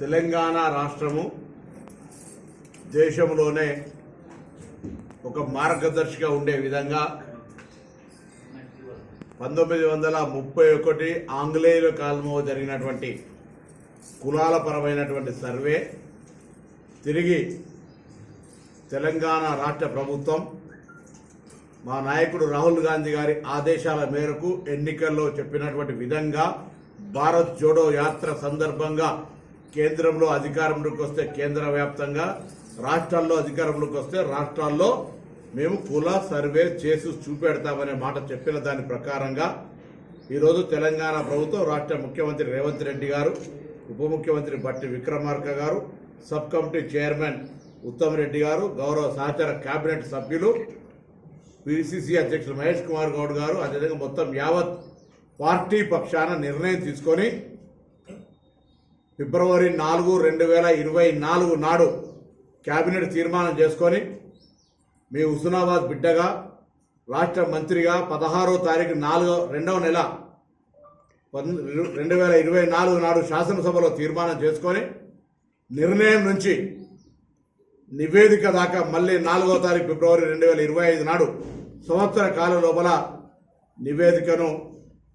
తెలంగాణ రాష్ట్రము దేశంలోనే ఒక మార్గదర్శిగా ఉండే విధంగా పంతొమ్మిది వందల ముప్పై ఒకటి ఆంగ్లేయుల కాలంలో జరిగినటువంటి కులాల పరమైనటువంటి సర్వే తిరిగి తెలంగాణ రాష్ట్ర ప్రభుత్వం మా నాయకుడు రాహుల్ గాంధీ గారి ఆదేశాల మేరకు ఎన్నికల్లో చెప్పినటువంటి విధంగా భారత్ జోడో యాత్ర సందర్భంగా కేంద్రంలో అధికారంలోకి వస్తే కేంద్ర వ్యాప్తంగా రాష్ట్రాల్లో అధికారంలోకి వస్తే రాష్ట్రాల్లో మేము కుల సర్వే చేసి చూపెడతామనే మాట చెప్పిన దాని ప్రకారంగా ఈరోజు తెలంగాణ ప్రభుత్వం రాష్ట్ర ముఖ్యమంత్రి రేవంత్ రెడ్డి గారు ఉప ముఖ్యమంత్రి బట్టి విక్రమార్క గారు sub committee chairman Uttam Reddy గారు గౌరవ సహచర కేబినెట్ సభ్యులు పిసిసి అధ్యక్షులు మహేష్ కుమార్ గౌడ్ గారు అదేవిధంగా మొత్తం యావత్ పార్టీ పక్షాన నిర్ణయం తీసుకొని ఫిబ్రవరి నాలుగు రెండు వేల ఇరవై నాలుగు నాడు కేబినెట్ తీర్మానం చేసుకొని మీ హుస్నాబాద్ బిడ్డగా రాష్ట్ర మంత్రిగా పదహారో తారీఖు నాలుగో రెండవ నెల పన్- రెండు వేల ఇరవై నాలుగు నాడు శాసనసభలో తీర్మానం చేసుకొని నిర్ణయం నుంచి నివేదిక దాకా మళ్ళీ నాలుగో తారీఖు ఫిబ్రవరి రెండు వేల ఇరవై ఐదు నాడు సంవత్సర కాల లోపల నివేదికను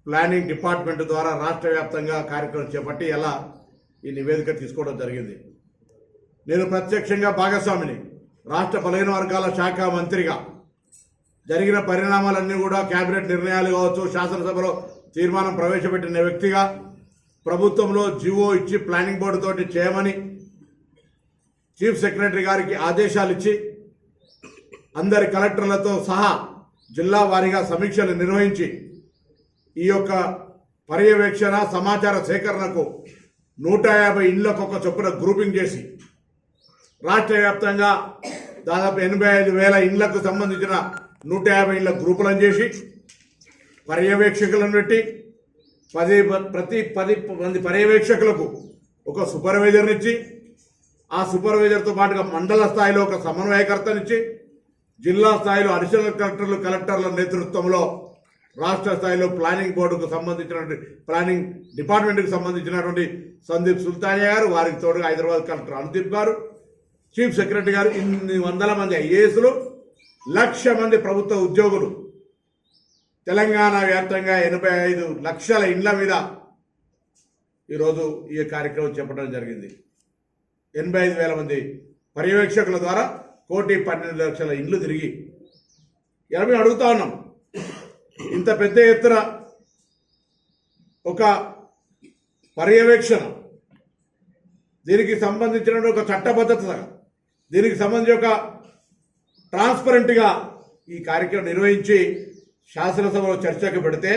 ప్లానింగ్ డిపార్ట్మెంట్ ద్వారా రాష్ట్ర వ్యాప్తంగా కార్యక్రమం చేపట్టి ఎలా ఈ నివేదిక తీసుకోవడం జరిగింది. నేను ప్రత్యక్షంగా భాగస్వామిని రాష్ట్ర బలహీన వర్గాల శాఖ మంత్రిగా. జరిగిన పరిణామాలన్నీ కూడా కేబినెట్ నిర్ణయాలు కావచ్చు శాసనసభలో తీర్మానం ప్రవేశపెట్టిన వ్యక్తిగా ప్రభుత్వంలో జీవో ఇచ్చి ప్లానింగ్ బోర్డు తోటి చేయమని చీఫ్ సెక్రటరీ గారికి ఆదేశాలు ఇచ్చి అందరి కలెక్టర్లతో సహా జిల్లా వారీగా సమీక్షలు నిర్వహించి ఈ యొక్క పర్యవేక్షణ సమాచార సేకరణకు నూట యాభై ఇళ్ళకు ఒక చొప్పున గ్రూపింగ్ చేసి రాష్ట్ర వ్యాప్తంగా దాదాపు ఎనభై ఐదు వేల ఇళ్ళకు సంబంధించిన నూట యాభై ఇళ్ళ గ్రూపులను చేసి పర్యవేక్షకులను పెట్టి పది ప్రతి పది మంది పర్యవేక్షకులకు ఒక సూపర్వైజర్ని ఇచ్చి ఆ సూపర్వైజర్తో పాటుగా మండల స్థాయిలో ఒక సమన్వయకర్తనిచ్చి జిల్లా స్థాయిలో అడిషనల్ కలెక్టర్లు కలెక్టర్ల నేతృత్వంలో రాష్ట్ర స్థాయిలో ప్లానింగ్ బోర్డుకు సంబంధించినటువంటి ప్లానింగ్ డిపార్ట్మెంట్కి సంబంధించినటువంటి సందీప్ సుల్తానియా గారు వారికి తోడుగా హైదరాబాద్ కలెక్టర్ అనుదీప్ గారు చీఫ్ సెక్రటరీ గారు ఇన్ని వందల మంది ఐఏఎస్లు లక్ష మంది ప్రభుత్వ ఉద్యోగులు. తెలంగాణ వ్యాప్తంగా ఎనభై ఐదు లక్షల ఇండ్ల మీద ఈరోజు ఈ కార్యక్రమం చెప్పడం జరిగింది. ఎనభై ఐదు వేల మంది పర్యవేక్షకుల ద్వారా కోటి పన్నెండు లక్షల ఇండ్లు తిరిగి. ఇలా మేము అడుగుతా ఉన్నాం. ఇంత పెద్ద ఎత్తున ఒక పర్యవేక్షణ దీనికి సంబంధించిన ఒక చట్టబద్ధత దీనికి సంబంధించి ఒక ట్రాన్స్పరెంట్గా ఈ కార్యక్రమం నిర్వహించి శాసనసభలో చర్చకు పెడితే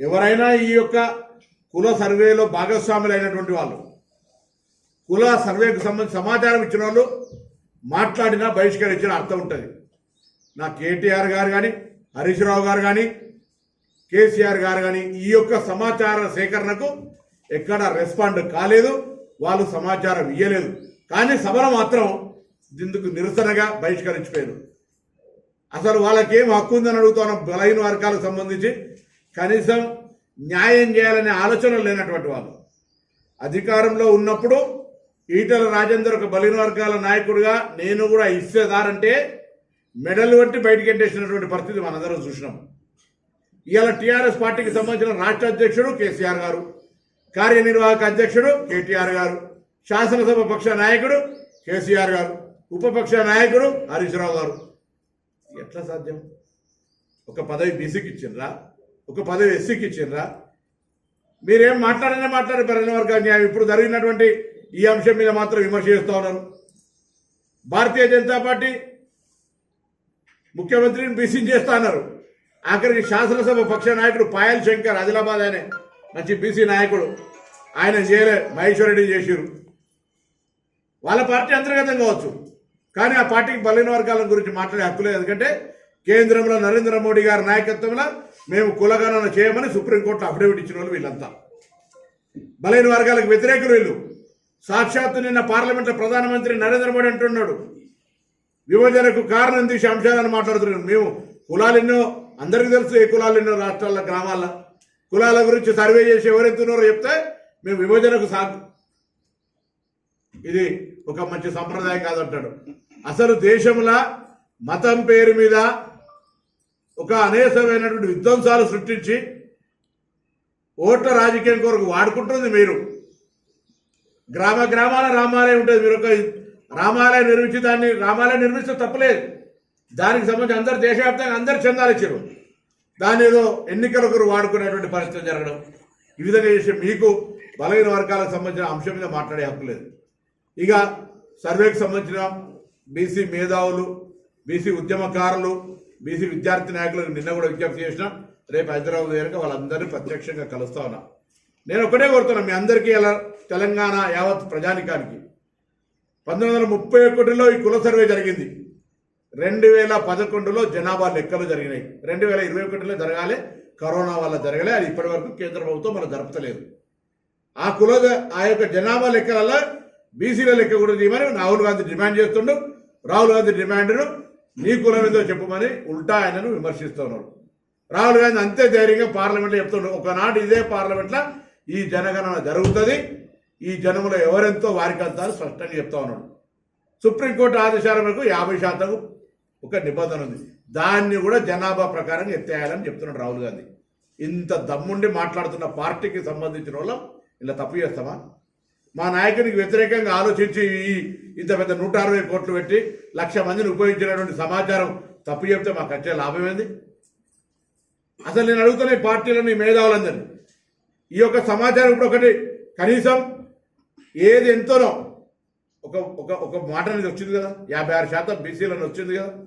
ఎవరైనా ఈ యొక్క కుల సర్వేలో భాగస్వాములైనటువంటి వాళ్ళు కుల సర్వేకు సంబంధించి సమాచారం ఇచ్చిన వాళ్ళు మాట్లాడినా బహిష్కరించిన అర్థం ఉంటుంది. నా కేటీఆర్ గారు కానీ హరీష్ రావు గారు కానీ కేసీఆర్ గారు కానీ ఈ యొక్క సమాచార సేకరణకు ఎక్కడ రెస్పాండ్ కాలేదు వాళ్ళు సమాచారం ఇయ్యలేదు. కానీ సభలో మాత్రం ఇందుకు నిరసనగా బహిష్కరించిపోయారు. అసలు వాళ్ళకేం హక్కు ఉందని అడుగుతున్న బలహీన వర్గాలకు సంబంధించి కనీసం న్యాయం చేయాలనే ఆలోచన లేనటువంటి వాళ్ళు. అధికారంలో ఉన్నప్పుడు ఈటల రాజేందర్ ఒక బలిన వర్గాల నాయకుడిగా నేను కూడా ఇచ్చేదారంటే మెడల్ వంటి బయటికి ఎట్టేసినటువంటి పరిస్థితి మనందరం చూసినాం. ఇవాళ టీఆర్ఎస్ పార్టీకి సంబంధించిన రాష్ట్ర అధ్యక్షుడు కేసీఆర్ గారు కార్యనిర్వాహక అధ్యక్షుడు కేటీఆర్ గారు శాసనసభ పక్ష నాయకుడు కేసీఆర్ గారు ఉపపక్ష నాయకుడు హరీష్ రావు గారు. ఎట్లా సాధ్యం? ఒక పదవి బీసీకి ఇచ్చిండ్రా? ఒక పదవి ఎస్సీకి ఇచ్చిండ్రా? మీరేం మాట్లాడినా మాట్లాడే పరిణ వర్గ న్యాయం. ఇప్పుడు జరిగినటువంటి ఈ అంశం మీద మాత్రం విమర్శ చేస్తూ ఉన్నారు. భారతీయ జనతా పార్టీ ముఖ్యమంత్రిని బీసీ చేస్తా అన్నారు. ఆఖరికి శాసనసభ పక్ష నాయకుడు పాయల్ శంకర్ ఆదిలాబాద్ అనే మంచి బీసీ నాయకుడు. ఆయన చేయలే మహేశ్వరరెడ్డి చేసిరు వాళ్ళ పార్టీ అంతర్గతం కావచ్చు. కానీ ఆ పార్టీకి బలైన వర్గాల గురించి మాట్లాడే హక్కు లేదు. ఎందుకంటే కేంద్రంలో నరేంద్ర మోడీ గారి నాయకత్వంలో మేము కులగణన చేయమని సుప్రీంకోర్టులో అఫిడవిట్ ఇచ్చిన వాళ్ళు వీళ్ళంతా. బలైన వర్గాలకు వ్యతిరేకులు వీళ్ళు. సాక్షాత్తు నిన్న పార్లమెంట్లో ప్రధానమంత్రి నరేంద్ర మోడీ అంటున్నాడు. విభజనకు కారణం తీసే అంశాలను మాట్లాడుతున్నాం. మేము కులాలు ఎన్నో అందరికీ తెలుసు ఏ కులాలు ఎన్నో రాష్ట్రాల గ్రామాల కులాల గురించి సర్వే చేసి ఎవరెత్తున్నారో చెప్తే మేము విభజనకు సా ఇది ఒక మంచి సంప్రదాయం కాదంటాడు. అసలు దేశంలో మతం పేరు మీద ఒక అనేకమైనటువంటి విధ్వంసాలు సృష్టించి ఓట్ల రాజకీయం కొరకు వాడుకుంటుంది మీరు. గ్రామ గ్రామాల రామాలయం ఉంటుంది. మీరు ఒక రామాలయం నిర్మించి దాన్ని రామాలయం నిర్మిస్తే తప్పలేదు. దానికి సంబంధించి అందరు దేశవ్యాప్తంగా అందరు చందాలు ఇచ్చారు. దాని ఏదో ఎన్నికలొకరు వాడుకునేటువంటి పరిస్థితి జరగడం ఈ విధంగా చేసి మీకు బలహీన వర్గాలకు సంబంధించిన అంశం మీద మాట్లాడే హక్కు లేదు. ఇక సర్వేకి సంబంధించిన బీసీ మేధావులు బీసీ ఉద్యమకారులు బీసీ విద్యార్థి నాయకులకు నిన్న కూడా విజ్ఞప్తి చేసిన. రేపు హైదరాబాద్ కనుక వాళ్ళందరినీ ప్రత్యక్షంగా కలుస్తా ఉన్నా. నేను ఒకటే కోరుతున్నాను మీ అందరికీ ఇలా తెలంగాణ యావత్ ప్రజానికానికి పంతొమ్మిది వందల ముప్పై ఒకటిలో ఈ కుల సర్వే జరిగింది. రెండు వేల పదకొండులో జనాభా లెక్కలు జరిగినాయి. రెండు వేల ఇరవై ఒకటిలో జరగాలి కరోనా వల్ల జరగలే అది ఇప్పటి వరకు కేంద్ర ప్రభుత్వం మనం జరపలేదు ఆ కుల ఆ యొక్క జనాభా లెక్కలలో బీసీల లెక్క కూడా తీయమని రాహుల్ గాంధీ డిమాండ్ చేస్తుండు. రాహుల్ గాంధీ డిమాండ్ను నీ కులం ఏదో చెప్పమని ఉల్టా ఆయనను విమర్శిస్తున్నారు. రాహుల్ గాంధీ అంతే ధైర్యంగా పార్లమెంట్లో చెప్తుండ్రు ఒకనాడు ఇదే పార్లమెంట్లో ఈ జనగణన జరుగుతుంది. ఈ జనములో ఎవరెంతో వారికి అంతా స్పష్టంగా చెప్తా ఉన్నాడు. సుప్రీంకోర్టు ఆదేశాల మేరకు యాభై శాతం ఒక నిబంధన ఉంది. దాన్ని కూడా జనాభా ప్రకారం ఎత్తేయాలని చెప్తున్నాడు రాహుల్ గాంధీ. ఇంత దమ్ముండి మాట్లాడుతున్న పార్టీకి సంబంధించిన వాళ్ళం ఇలా తప్పు చేస్తామా? మా నాయకునికి వ్యతిరేకంగా ఆలోచించి ఈ ఇంత పెద్ద నూట అరవై కోట్లు పెట్టి లక్ష మందిని ఉపయోగించినటువంటి సమాచారం తప్పు చెప్తే మాకు వచ్చే లాభం ఏంది? అసలు నేను అడుగుతున్న ఈ పార్టీలని మేధావులందరినీ. ఈ యొక్క సమాచారం ఇప్పుడు ఒకటి. కనీసం ఏది ఎంతనో. ఒక ఒక ఒక మాట అనేది వచ్చింది కదా. యాభై ఆరు శాతం బీసీలను వచ్చింది కదా.